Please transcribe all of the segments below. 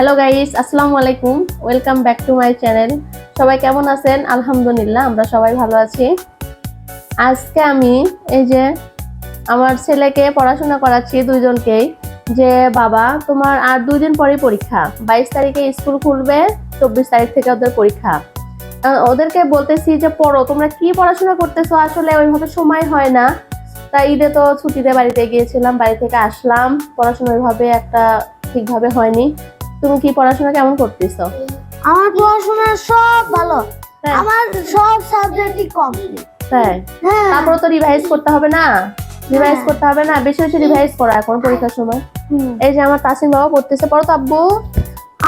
Hello guys আসসালামু আলাইকুম welcome back to my channel সবাই কেমন আছেন? আলহামদুলিল্লাহ, আমরা সবাই ভালো আছি। আজকে আমি এই যে আমার ছেলেকে পড়াশোনা করাচ্ছি দুইজনকেই। যে, বাবা, তোমার আর দুই দিন পরেই পরীক্ষা। বাইশ তারিখে স্কুল খুলবে, চব্বিশ তারিখ থেকে ওদের পরীক্ষা। ওদেরকে বলতেছি যে, পড়ো, তোমরা কি পড়াশোনা করতেছো? আসলে ওইভাবে সময় হয় না। তাই ঈদে তো ছুটিতে বাড়িতে গিয়েছিলাম, বাড়ি থেকে আসলাম। পড়াশোনা ওইভাবে একটা ঠিকভাবে হয়নি। তুমি কি পড়াশোনা কেমন করতেছো? আমার পড়াশোনা সব ভালো। আমার সব সাবজেক্টই কমপ্লিট তাই? হ্যাঁ। তারপরে তো রিভাইজ করতে হবে না? রিভাইজ হ্যাঁ। করতে হবে না? বেশি বেশি রিভাইজ করো এখন পরীক্ষার সময়। এই যে আমার তাসিম বাবা পড়তেছে। পড়ো তো আব্বু।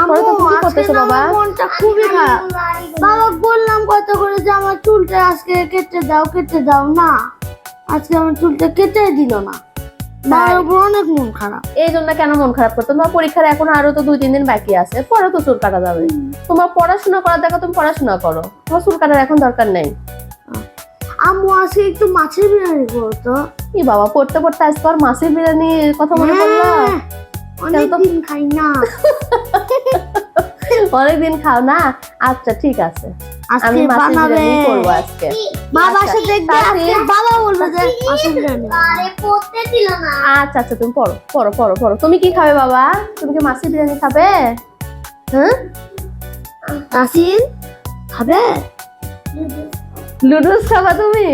আম্মু, তো আজকে করতেছো বাবা? মনটা খুবই খারাপ। বাবা বললাম কত করে যে আমার চুলটা আজকে কেটে দাও কেটে দাও না। আজকে আমার চুলটা কেটে দিল না। অনেক মন খারাপ। এই জন্য কেন মন খারাপ করতো তোমার পরীক্ষার এখন আরও তো দুই তিন দিন বাকি আছে পরে তো চুল কাটা যাবে। তোমার পড়াশোনা করার দেখো তুমি পড়াশোনা করো। তোমার চুল কাটার এখন দরকার নেই। আম্মু আজকে একটু মাছের বিরিয়ানি করতো। কি বাবা পড়তে পড়তে আজকে আর মাছের বিরিয়ানির কথা মনে পড়ল? হ্যাঁ, অনেকদিন খাই না। অনেকদিন খাও না? আচ্ছা ঠিক আছে। আজকে বানাবে। আজকে। আচ্ছা, সে দেখবে আজকে বাবা বলবে যে আরে পড়তে দিল না। আচ্ছা আচ্ছা তুমি পড়ো পড়ো পড়ো পড়ো। তুমি কি খাবে বাবা? তুমি কি মাছের বিরিয়ানি খাবে? হ্যাঁ তাসিন খাবে? লুডুস খাবা তুমি?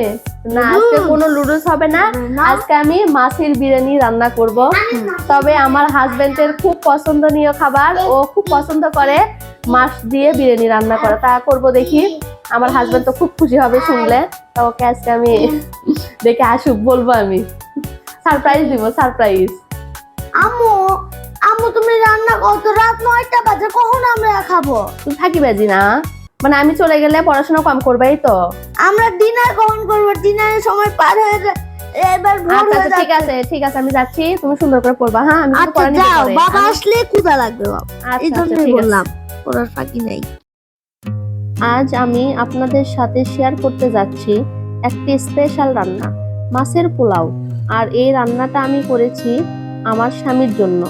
না আজকে কোনো লুডুস হবে না। না। আজকে আমি মাছের বিরিয়ানি রান্না করব। তবে আমার হাজবেন্ডের খুব পছন্দনীয় খাবার। ও খুব পছন্দ করে। মাছ দিয়ে বিরিয়ানি রান্না করা। তা করব দেখি। আমার হাজবেন্ড তো খুব খুশি হবে শুনলে। তো ওকে আজকে আমি দেখে আসুক বলব আমি। সারপ্রাইজ দিব সারপ্রাইজ আম্মু আম্মু তুমি রান্না কত রাত নয়টা বাজে কখন আমরা খাব? তুমি থাকি বাজি না। মানে আমি চলে গেলে পড়াশোনা কম করবাই তো। আমরা ডিনার কখন করব? ডিনারের সময় পার হয়ে যায় এবার ভোর আচ্ছা হয়ে আচ্ছা ঠিক আছে ঠিক আছে আমি যাচ্ছি। তুমি সুন্দর করে পড়বা হ্যাঁ? আমি আচ্ছা পড়া বাবা আসলে ক্ষুধা লাগবে বাবা। এই জন্যই বললাম। পড়ার ফাঁকি নেই। আজ আমি আপনাদের সাথে শেয়ার করতে যাচ্ছি একটি স্পেশাল রান্না, মাছের পোলাও। আর এই রান্নাটা আমি করেছি আমার স্বামীর জন্য।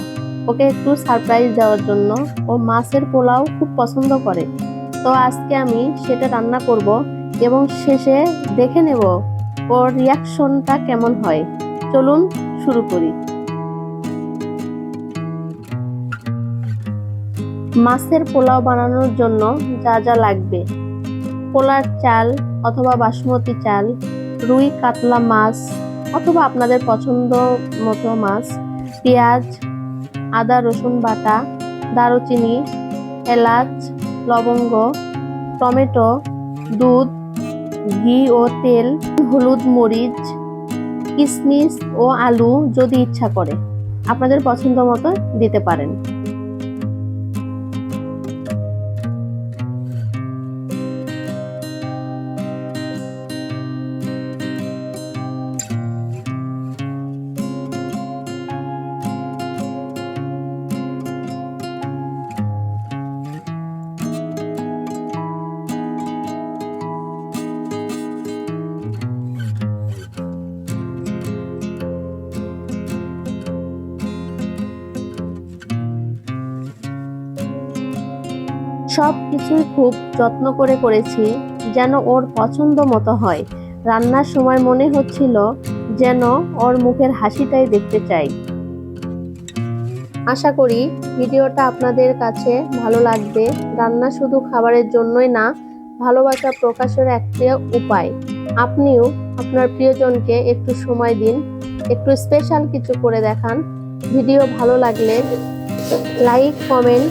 ওকে একটু সারপ্রাইজ দেওয়ার জন্য। ও মাছের পোলাও খুব পছন্দ করে। তো আজকে আমি সেটা রান্না করব এবং শেষে দেখে নেব ওর রিয়াকশনটা কেমন হয়। চলুন শুরু করি। মাছের পোলাও বানানোর জন্য যা যা লাগবে। পোলার চাল অথবা বাসমতি চাল, রুই কাতলা মাছ অথবা আপনাদের পছন্দ মতো মাছ, পেঁয়াজ, আদা, রসুন বাটা, দারুচিনি, এলাচ, লবঙ্গ, টমেটো, দুধ, ঘি ও তেল, হলুদ মরিচ কিশমিশ ও আলু যদি ইচ্ছা করে, আপনাদের পছন্দ মতো দিতে পারেন। সব কিছুই খুব যত্ন করে করেছি যেন ওর পছন্দ মতো হয়। রান্নার সময় মনে হচ্ছিল যেন ওর মুখের হাসিটাই দেখতে চাই। আশা করি ভিডিওটা আপনাদের কাছে ভালো লাগবে। রান্না শুধু খাবারের জন্যই না, ভালোবাসা প্রকাশের একটি উপায়। আপনিও আপনার প্রিয়জনকে একটু সময় দিন, একটু স্পেশাল কিছু করে দেখান। ভিডিও ভালো লাগলে লাইক কমেন্ট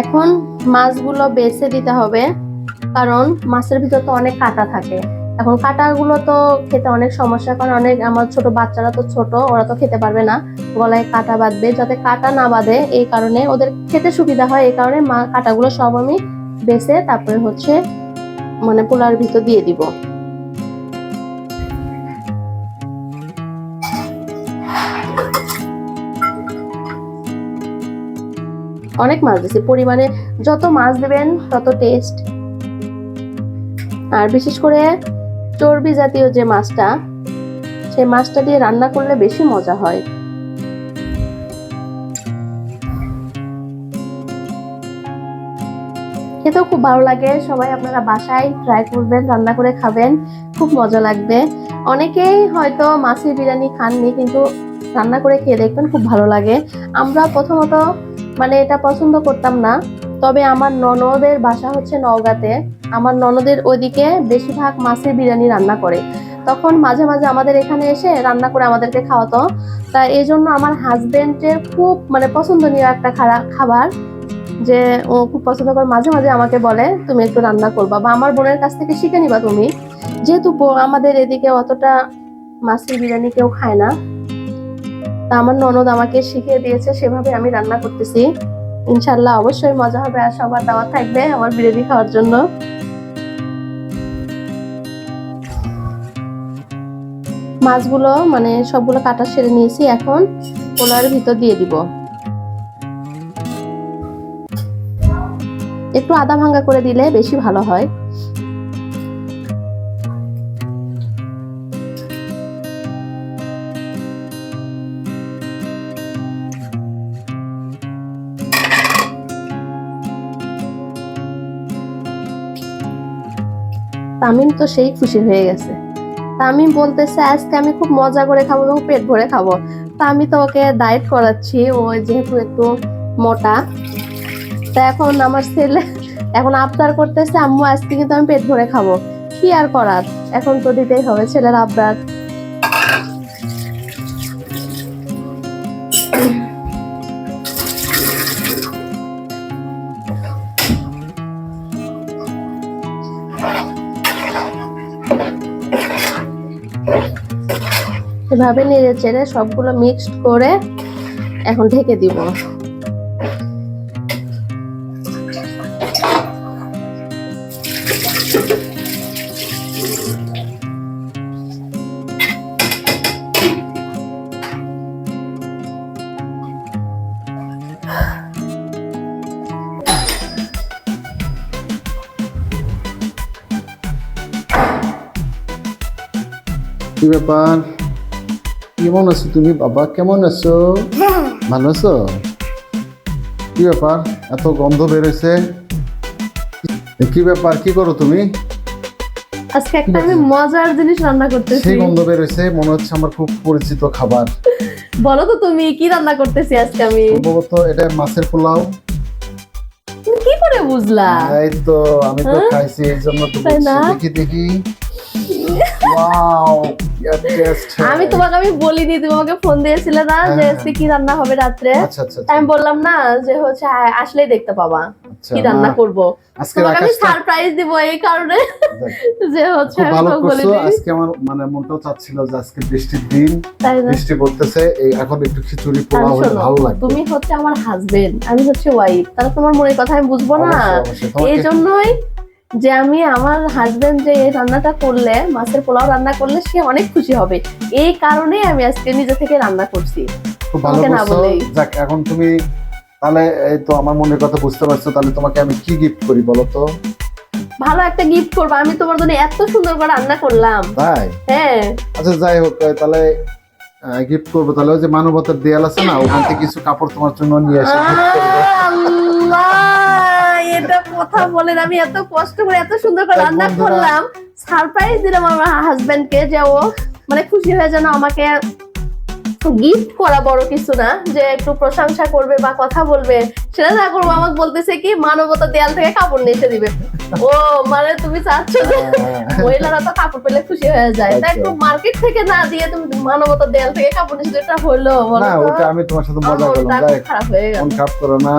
এখন মাছগুলো বেছে দিতে হবে, কারণ মাছের ভিতর তো অনেক কাটা থাকে। এখন কাটাগুলো তো খেতে অনেক সমস্যা, কারণ অনেক আমার ছোট বাচ্চারা তো ছোট, ওরা তো খেতে পারবে না। গলায় কাটা বাঁধবে, যাতে কাটা না বাঁধে, এই কারণে ওদের খেতে সুবিধা হয়, এই কারণে মা কাটাগুলো সব আমি বেছে তারপরে হচ্ছে মানে পোলার ভিতর দিয়ে দিব। অনেক মাছ দিছি পরিমাণে যত মাছ দেবেন, তত টেস্ট আর বিশেষ করে চর্বি জাতীয় যে মাছটা, সেই মাছটা দিয়ে রান্না করলে বেশি মজা হয়। খেতেও খুব ভালো লাগে। সবাই আপনারা বাসায় ট্রাই করবেন, রান্না করে খাবেন। খুব মজা লাগবে। অনেকেই হয়তো মাছের বিরিয়ানি খাননি, কিন্তু রান্না করে খেয়ে দেখবেন খুব ভালো লাগে। আমরা প্রথমত মানে এটা পছন্দ করতাম না। তবে আমার ননদের বাসা হচ্ছে নওগাঁতে। আমার ননদের ওইদিকে বেশিরভাগ মাছের বিরিয়ানি রান্না করে। তখন মাঝে মাঝে আমাদের এখানে এসে রান্না করে আমাদেরকে খাওয়াতো। তা এই জন্য আমার হাজবেন্ডের খুব মানে পছন্দনীয় একটা খাবার যে ও খুব পছন্দ করে, মাঝে মাঝে আমাকে বলে, তুমি একটু রান্না করবা বা আমার বোনের কাছ থেকে শিখে নিবা তুমি। যেহেতু আমাদের এদিকে অতটা মাছের বিরিয়ানি কেউ খায় না তা আমার ননদ আমাকে শিখিয়ে দিয়েছে, সেভাবে আমি রান্না করতেছি। ইনশাল্লাহ অবশ্যই মজা হবে আর সবার দাওয়াত থাকবে আমার বিরিয়ানি খাওয়ার জন্য। মাছগুলো মানে সবগুলো কাটা সেরে নিয়েছি, এখন পোলার ভিতর দিয়ে দিব। একটু আদা ভাঙ্গা করে দিলে বেশি ভালো হয়। তামিম তো সেই খুশি হয়ে গেছে। তামিম বলতেছে, আজকে আমি খুব মজা করে খাব এবং পেট ভরে খাব। তা আমি তো ওকে ডায়েট করাচ্ছি, ও যেহেতু একটু মোটা। তা এখন আমার ছেলে, এখন আবদার করতেছে, আম্মু, আজকে কিন্তু আমি পেট ভরে খাব। কি আর করার? এখন তো দিতেই হবে ছেলের আবদার। এভাবে নেড়ে চেড়ে সবগুলো মিক্সড করে এখন ঢেকে দিব। ব্যাপার? কেমন আছো তুমি বাবা? কেমন আছো? ভালো আছো? কি ব্যাপার? এত গন্ধ বেরোছে কি ব্যাপার? কি করো তুমি? আজকে একটা আমি মজার জিনিস রান্না করতেছি। সেই গন্ধ বেরোছে মনে হচ্ছে আমার খুব পরিচিত খাবার। বলো তো তুমি কি রান্না করতেছি আজকে আমি? সম্ভবত এটা মাছের পোলাও। তুমি কি করে বুঝলা? এই তো আমি তো হ্যাঁ? খাইছি এই জন্য তো? দেখি দেখি। আমি তোমাকে আমি বলিনি তুমি আমাকে ফোন দিয়েছিলে না যে হ্যাঁ। আজকে কি রান্না হবে রাত্রে। আচ্ছা আচ্ছা তাই আমি বললাম না যে হচ্ছে আসলেই দেখতে পাবা আচ্ছা কি রান্না করব। তোমাকে আমি সারপ্রাইজ দিব এই কারণে যে হচ্ছে ভালো করছ। আজকে আমার মানে মনটাও চাচ্ছিল যে আজকে বৃষ্টির দিন বৃষ্টি পড়তেছে এই এখন একটু খিচুড়ি পোলাও হলে ভালো তুমি হচ্ছে আমার হাজবেন্ড আমি হচ্ছে ওয়াইফ তাহলে তোমার মনের কথা আমি বুঝব না। এই জন্যই যে আমি আমার হাজবেন্ড যে রান্নাটা করলে মাছের পোলাও রান্না করলে সে অনেক খুশি হবে। এই কারণেই আমি আজকে নিজে থেকে রান্না করছি। যাক এখন তুমি তাহলে এই তো আমার মনের কথা বুঝতে পারছ তাহলে তোমাকে আমি কি গিফট করি বলো তো? ভালো একটা গিফট করব। আমি তোমার জন্য এত সুন্দর করে রান্না করলাম। তাই? হ্যাঁ। আচ্ছা যাই হোক তাহলে গিফট করব। তাহলে ওই যে মানবতার দেয়াল আছে না ওখান থেকে কিছু কাপড় তোমার জন্য নিয়ে করব। এটা কথা বলেন আমি এত কষ্ট করে এত সুন্দর করে রান্না করলাম। সারপ্রাইজ দিলাম আমার হাজবেন্ড কে যে ও মানে খুশি হয়ে যেন আমাকে গিফট করা বড় কিছু না যে একটু প্রশংসা করবে বা কথা বলবে। সেটা না করব আমাকে বলতেছে কি মানবতা দেয়াল থেকে কাপড় নিয়ে এসে দিবে। ও মানে তুমি চাচ্ছ যে হ্যাঁ। মহিলারা তো কাপড় পেলে খুশি হয়ে যায়। তাই আচ্ছা। একটু মার্কেট থেকে না দিয়ে তুমি মানবতা দেয়াল থেকে কাপড় নিয়ে এটা হলো বলো না ওটা আমি তোমার সাথে মজা করলাম। খারাপ হয়ে গেল খারাপ করো না।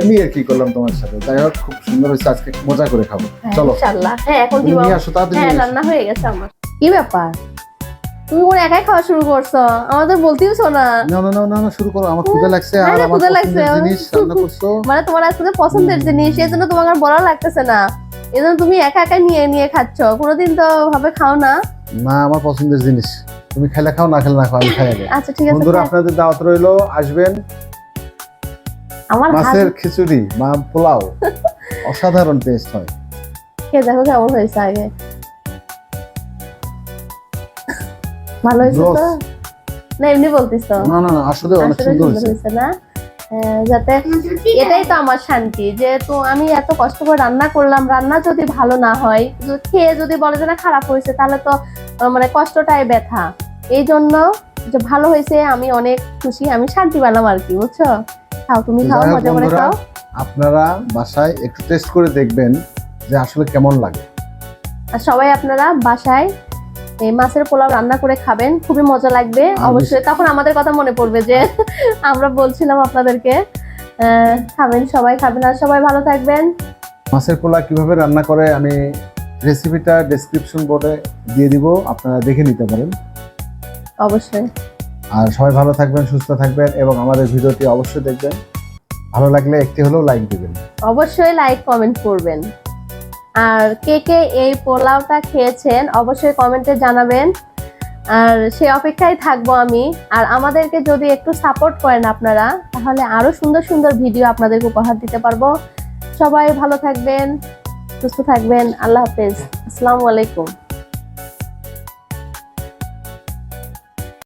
এমনি আর কি করলাম তোমার সাথে। যাই হোক খুব সুন্দর হয়েছে আজকে মজা করে খাব। চলো। ইনশাআল্লাহ হ্যাঁ এখন দিব নিয়ে আসো তাড়াতাড়ি হ্যাঁ রান্না হয়ে গেছে আমার। কি ব্যাপার? তুমি মনে একাই খাওয়া শুরু করছ? আমাদের বলতেইছো না। না না না না না শুরু করো। আমার লাগছে আর আমার ক্ষুধা লাগছে। জিনিস রান্না করছ। মানে তোমার আজকে পছন্দের জিনিস এই জন্য তোমাকে আর বলা লাগতেছে না। এই জন্য তুমি একা একা নিয়ে নিয়ে খাচ্ছ। কোনোদিন তো ভাবে খাও না। না আমার পছন্দের জিনিস। তুমি খেলে খাও না খেলে না খাও আমি খাই আচ্ছা ঠিক আছে বন্ধুরা। আপনাদের দাওয়াত রইল আসবেন। আমার মাছের খিচুড়ি বা পোলাও অসাধারণ টেস্ট হয়। খেয়ে দেখো কেমন হয়েছে আগে। ভালো হয়েছে তো? না এমনি বলতিস তো। না না না আসলে অনেক সুন্দর হয়েছে। না? যাতে এটাই তো আমার শান্তি যে তো আমি এত কষ্ট করে রান্না করলাম রান্না যদি ভালো না হয় খেয়ে যদি বলে যে না খারাপ হয়েছে তাহলে তো মানে কষ্টটাই ব্যথা। এই জন্য যে ভালো হয়েছে আমি অনেক খুশি আমি শান্তি পেলাম আর কি বুঝছ? খাও তুমি খাও মজা করে খাও। আপনারা বাসায় একটু টেস্ট করে দেখবেন যে আসলে কেমন লাগে। আর সবাই আপনারা বাসায় এই মাছের পোলাও রান্না করে খাবেন খুবই মজা লাগবে। অবশ্যই তখন আমাদের কথা মনে পড়বে যে আমরা বলছিলাম আপনাদেরকে খাবেন সবাই খাবেন। আর সবাই ভালো থাকবেন। মাছের পোলা কীভাবে রান্না করে আমি রেসিপিটা ডেসক্রিপশন বোর্ডে দিয়ে দিব আপনারা দেখে নিতে পারেন। অবশ্যই। আর সবাই ভালো থাকবেন, সুস্থ থাকবেন এবং আমাদের ভিডিওটি অবশ্যই দেখবেন। ভালো লাগলে একটি হলেও লাইক দিবেন। অবশ্যই লাইক কমেন্ট করবেন। আর কে কে এই পোলাওটা খেয়েছেন, অবশ্যই কমেন্টে জানাবেন। আর সেই অপেক্ষায় থাকব আমি। আর আমাদেরকে যদি একটু সাপোর্ট করেন আপনারা, তাহলে আরও সুন্দর সুন্দর ভিডিও আপনাদেরকে উপহার দিতে পারব। সবাই ভালো থাকবেন, সুস্থ থাকবেন। আল্লাহ হাফেজ। আসসালামু আলাইকুম।